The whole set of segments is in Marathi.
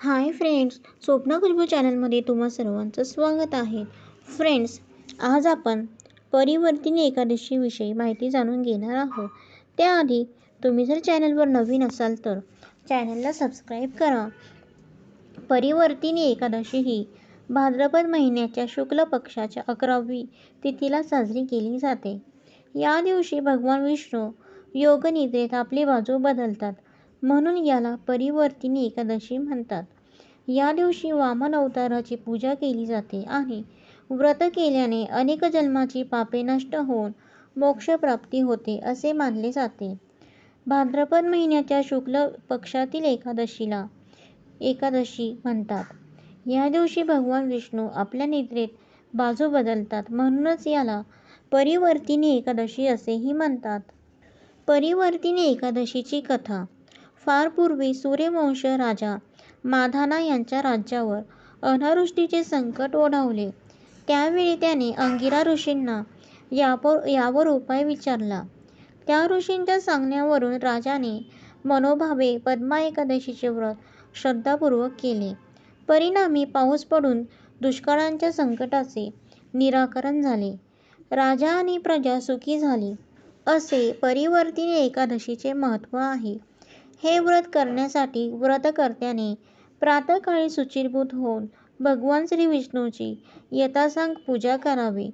हाय फ्रेंड्स स्वप्न खुशबू चॅनलमध्ये तुम्हा सर्वांचं स्वागत आहे. फ्रेंड्स आज आपण परिवर्तिनी एकादशीविषयी माहिती जाणून घेणार आहोत. त्याआधी तुम्ही जर चॅनलवर नवीन असाल तर चॅनलला सबस्क्राईब करा. परिवर्तिनी एकादशी ही भाद्रपद महिन्याच्या शुक्ल पक्षाच्या अकरावी तिथीला साजरी केली जाते. या दिवशी भगवान विष्णू योगनिद्रेत आपली बाजू बदलतात. म्हणून याला परिवर्तिनी एकादशी म्हणतात. या दिवशी वामन अवताराची पूजा केली जाते आणि व्रत केल्याने अनेक जन्माची पापे नष्ट होऊन मोक्षप्राप्ती होते असे मानले जाते. भाद्रपद महिन्याच्या शुक्ल पक्षातील एकादशीला एकादशी म्हणतात. या दिवशी भगवान विष्णू आपल्या निद्रेत बाजू बदलतात म्हणूनच याला परिवर्तिनी एकादशी असेही म्हणतात. परिवर्तिनी एकादशीची कथा. फार पूर्वी सूर्यवंश राजा माधाना यांच्या राज्यावर अनावृष्टीचे संकट ओढावले. त्यावेळी त्याने अंगिरा ऋषींना यावर यावर उपाय विचारला. त्या ऋषींच्या सांगण्यावरून राजाने मनोभावे पद्मा एकादशीचे व्रत श्रद्धापूर्वक केले. परिणामी पाऊस पडून दुष्काळांच्या संकटाचे निराकरण झाले. राजा आणि प्रजा सुखी झाली. असे परिवर्तिनी एकादशीचे महत्त्व आहे. हे व्रत करण्यासाठी व्रतकर्त्याने प्रातःकाळी सुचिरभूत होऊन भगवान श्री विष्णूची यथासांग पूजा करावी.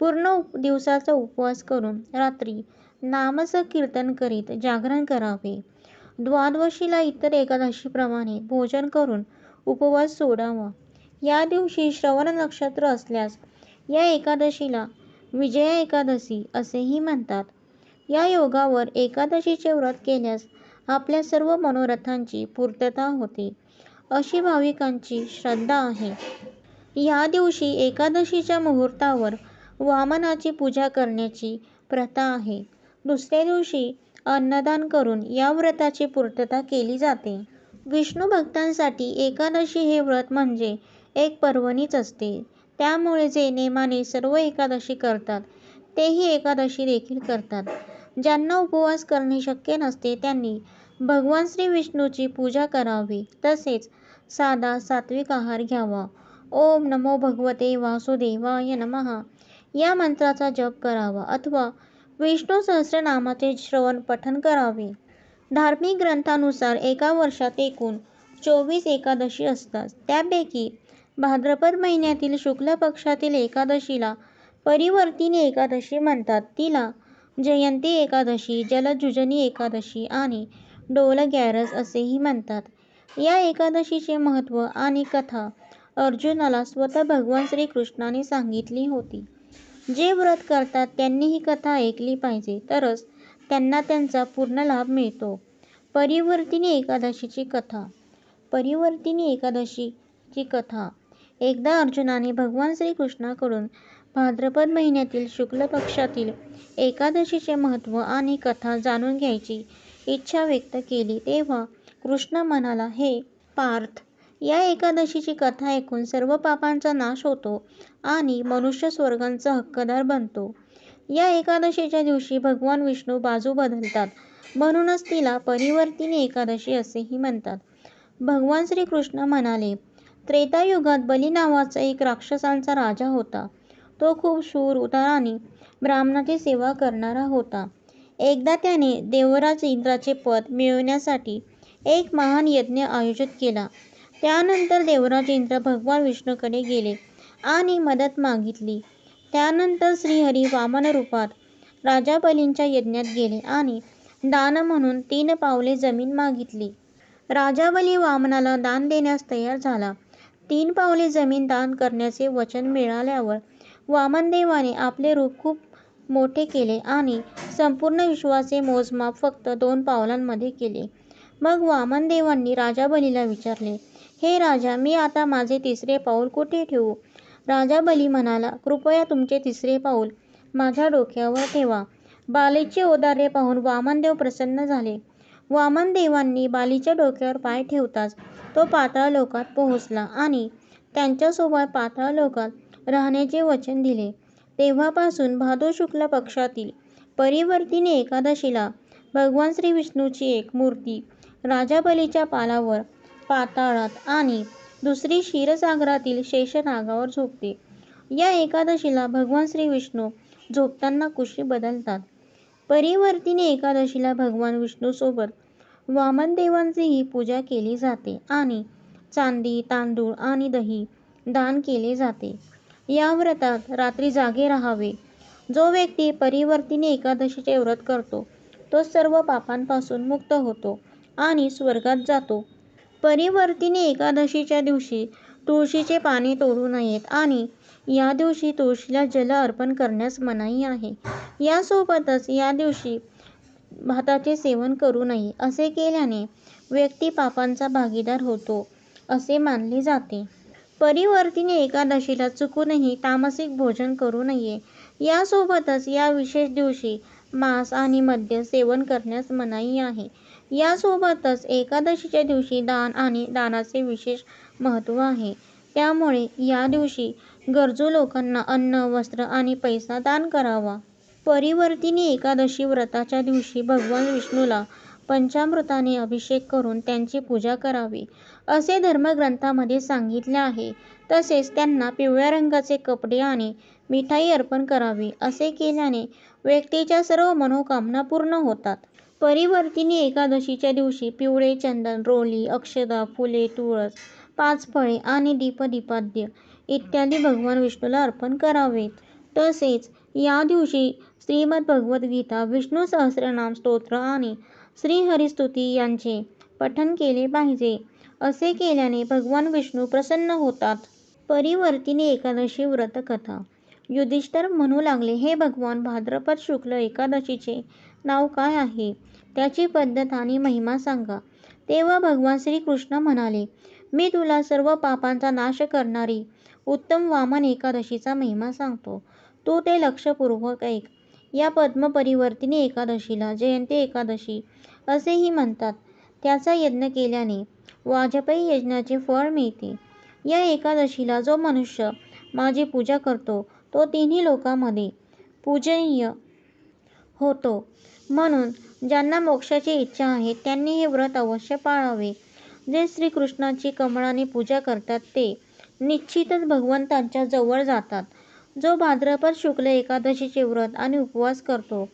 पूर्ण उप दिवसाचा उपवास करून रात्री नामसकीर्तन करीत जागरण करावे. द्वादशीला इतर एकादशीप्रमाणे भोजन करून उपवास सोडावा. या दिवशी श्रवण नक्षत्र असल्यास या एकादशीला विजया एकादशी असेही म्हणतात. या योगावर एकादशीचे व्रत केल्यास आपल्या सर्व मनोरथांची पूर्तता होते. अशी भाविकांची श्रद्धा आहे. या दिवशी एकादशीच्या मुहूर्तावर वामनाची पूजा करण्याची प्रथा आहे. दुसऱ्या दिवशी अन्नदान करून या व्रताची पूर्तता केली जाते. विष्णू भक्तांसाठी एकादशी हे व्रत म्हणजे एक पर्वणीच असते. त्यामुळे जे नेमाने सर्व एकादशी करतात तेही एकादशी देखील करतात. ज्यांना उपवास करणे शक्य नसते त्यांनी भगवान श्री विष्णूची पूजा करावी. तसेच साधा सात्विक आहार घ्यावा. ओम नमो भगवते वासुदेवाय नमः. या मंत्राचा जप करावा अथवा विष्णू सहस्रनामाचे श्रवण पठन करावे. धार्मिक ग्रंथानुसार एका वर्षात एकूण चोवीस एकादशी असतात. त्यापैकी भाद्रपद महिन्यातील शुक्ल पक्षातील एकादशीला परिवर्तिनी एकादशी म्हणतात. तिला जयंती एकादशी जलजुजनी एकादशी आणि डोलग्यारस असेही म्हणतात. या एकादशीचे महत्त्व आणि कथा अर्जुनाला स्वतः भगवान श्रीकृष्णाने सांगितली होती. जे व्रत करतात त्यांनी ही कथा ऐकली पाहिजे तरच त्यांना त्यांचा पूर्ण लाभ मिळतो. परिवर्तिनी एकादशीची कथा. परिवर्तिनी एकादशीची कथा. एकदा अर्जुनाने भगवान श्रीकृष्णाकडून भाद्रपद महिन्यातील शुक्ल पक्षातील एकादशीचे महत्त्व आणि कथा जाणून घ्यायची. इच्छा व्यक्त केली. तेव्हा कृष्ण म्हणाला हे पार्थ या एकादशीची कथा ऐकून सर्व पापांचा नाश होतो आणि मनुष्य स्वर्गांचा हक्कदार बनतो. या एकादशीच्या दिवशी भगवान विष्णू बाजू बदलतात. म्हणूनच तिला परिवर्तिनी एकादशी असेही म्हणतात. भगवान श्रीकृष्ण म्हणाले त्रेतायुगात बली नावाचा एक राक्षसांचा राजा होता. तो खूप शूर उदार आणि ब्राह्मणाची सेवा करणारा होता. एकदा त्याने देवराज इंद्राचे पद मिळवण्यासाठी एक महान यज्ञ आयोजित केला. त्यानंतर देवराज इंद्र भगवान विष्णूकडे गेले आणि मदत मागितली. त्यानंतर श्रीहरी वामन रूपात राजा बलींच्या यज्ञात गेले आणि दान म्हणून तीन पावले जमीन मागितली. राजा बली वामनाला दान देण्यास तयार झाला. तीन पावले जमीन दान करण्याचे वचन मिळाल्यावर वामनदेवाने आपले रूप खूप मोठे केले आणि संपूर्ण विश्वाचे मोजमाप फक्त दोन पावलांमध्ये केले. मग वामनदेवांनी राजा बलीला विचारले हे राजा मी आता माझे तिसरे पाऊल कुठे ठेवू? राजा बली म्हणाला कृपया तुमचे तिसरे पाऊल माझ्या डोक्यावर ठेवा. बालीचे औदार्य पाहून वामनदेव प्रसन्न झाले. वामनदेवांनी बालीच्या डोक्यावर पाय ठेवताच तो पाताळ लोकात पोहोचला आणि त्यांच्यासोबत पाताळ लोकात राहण्याचे वचन दिले. तेव्हापासून भादो शुक्ल पक्षातील परिवर्तिनी एकादशीला भगवान श्री विष्णूची एक मूर्ती राजाबलीच्या पालावर पाताळात आणि दुसरी क्षीरसागरातील शेषनागावर झोपते. या एकादशीला भगवान श्री विष्णू झोपताना कुशी बदलतात. परिवर्तिनी एकादशीला भगवान विष्णूसोबत वामनदेवांचीही पूजा केली जाते आणि चांदी, तांदूळ आणि दही दान केले जाते. या व्रतात रात्री जागे राहावे. जो व्यक्ती परिवर्तिनी एकादशीचे व्रत करतो तो सर्व पापांपासून मुक्त होतो आणि स्वर्गात जातो. परिवर्तिनी एकादशीच्या दिवशी तुळशीचे पाने तोडू नयेत आणि या दिवशी तुळशीला जल अर्पण करण्यास मनाई आहे. यासोबतच या दिवशी भाताचे सेवन करू नये. असे केल्याने व्यक्ती पापांचा भागीदार होतो असे मानले जाते. परिवर्तिनी एकादशीला चुकूनही तामसिक भोजन करू नये. यासोबतच या विशेष दिवशी मांस आणि मद्य सेवन करण्यास मनाई आहे. यासोबतच एकादशीच्या दिवशी दान आणि दानाचे विशेष महत्त्व आहे. त्यामुळे या दिवशी गरजू लोकांना अन्न, वस्त्र आणि पैसा दान करावा. परिवर्तिनी एकादशी व्रताच्या दिवशी भगवान विष्णूला पंचामृताने अभिषेक करून त्यांची पूजा करावी असे धर्मग्रंथामध्ये सांगितले आहे. तसेच त्यांना पिवळ्या रंगाचे कपडे आणि मिठाई अर्पण करावी. असे केल्याने व्यक्तीच्या सर्व मनोकामना पूर्ण होतात. परिवर्तिनी एकादशीच्या दिवशी पिवळे चंदन, रोली, अक्षदा फुले, तुळस, पाच फळे आणि दीपदीपाद्य इत्यादी भगवान विष्णूला अर्पण करावेत. तसेच या दिवशी श्रीमद्भगवद्गीता, विष्णू सहस्रनाम स्तोत्र आणि श्रीहरिस्तुती यांचे पठन केले पाहिजे. असे केल्याने भगवान विष्णू प्रसन्न होतात. परिवर्तिनी एकादशी व्रत कथा युधिष्ठिर म्हणू लागले, हे भगवान, भाद्रपद शुक्ल एकादशीचे नाव काय आहे? त्याची पद्धत आणि महिमा सांगा. तेव्हा भगवान श्रीकृष्ण म्हणाले, मी तुला सर्व पापांचा नाश करणारी उत्तम वामन एकादशीचा महिमा सांगतो. तू ते लक्षपूर्वक ऐक. या पद्मपरिवर्तिनी एकादशीला जयंती एकादशी असेही म्हणतात. त्याचा यज्ञ केल्याने वाजपेयी यज्ञाचे फळ मिळते. या एकादशीला जो मनुष्य माझी पूजा करतो तो तिन्ही लोकांमध्ये पूजनीय होतो. म्हणून ज्यांना मोक्षाची इच्छा आहे त्यांनी हे व्रत अवश्य पाळावे. जे श्रीकृष्णाची कमळाने पूजा करतात ते निश्चितच भगवंतांच्या जवळ जातात. जो भाद्रपद शुक्ल एकादशीचे व्रत आणि उपवास करतो,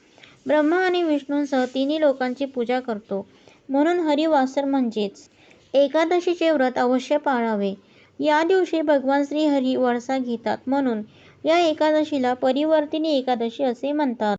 ब्रह्मा आणि विष्णूंसह तिन्ही लोकांची पूजा करतो, म्हणून हरिवासर म्हणजेच एकादशीचे व्रत अवश्य पाळावे. या दिवशी भगवान श्रीहरी वळसा घेतात म्हणून या एकादशीला परिवर्तिनी एकादशी असे म्हणतात.